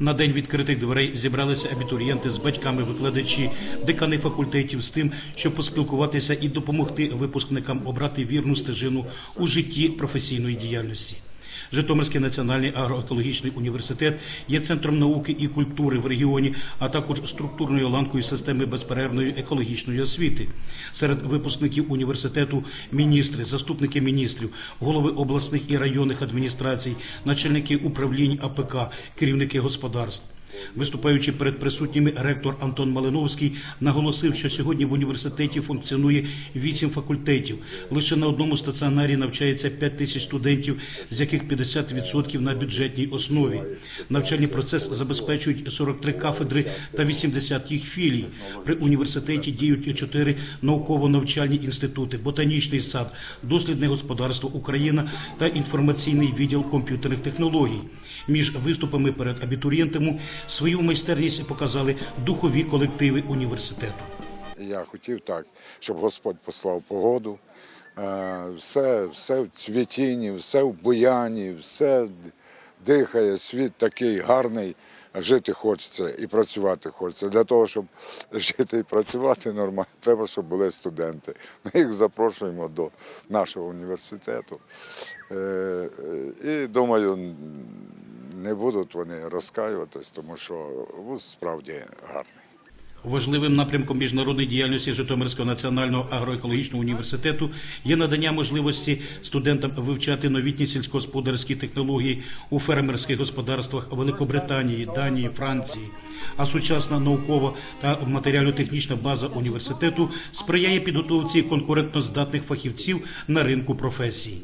На день відкритих дверей зібралися абітурієнти з батьками, викладачі, декани факультетів з тим, щоб поспілкуватися і допомогти випускникам обрати вірну стежину у житті професійної діяльності. Житомирський національний агроекологічний університет є центром науки і культури в регіоні, а також структурною ланкою системи безперервної екологічної освіти. Серед випускників університету міністри, заступники міністрів, голови обласних і районних адміністрацій, начальники управлінь АПК, керівники господарств. Виступаючи перед присутніми, ректор Антон Малиновський наголосив, що сьогодні в університеті функціонує вісім факультетів. Лише на одному стаціонарі навчається 5 тисяч студентів, з яких 50% на бюджетній основі. Навчальний процес забезпечують 43 кафедри та 80 їх філій. При університеті діють чотири науково-навчальні інститути: ботанічний сад, дослідне господарство Україна та інформаційний відділ комп'ютерних технологій. Між виступами перед абітурієнтами свою майстерність показали духові колективи університету. Я хотів так, щоб Господь послав погоду. Е, Все, все в цвітінні, все в буяні, все дихає, світ такий гарний. Жити хочеться і працювати хочеться. Для того, щоб жити і працювати нормально, треба, щоб були студенти. Ми їх запрошуємо до нашого університету. Е, е, І думаю, не будуть вони розкаюватись, тому що вуз справді гарний. Важливим напрямком міжнародної діяльності Житомирського національного агроекологічного університету є надання можливості студентам вивчати новітні сільськогосподарські технології у фермерських господарствах Великобританії, Данії, Франції. А сучасна наукова та матеріально-технічна база університету сприяє підготовці конкурентноздатних фахівців на ринку професій.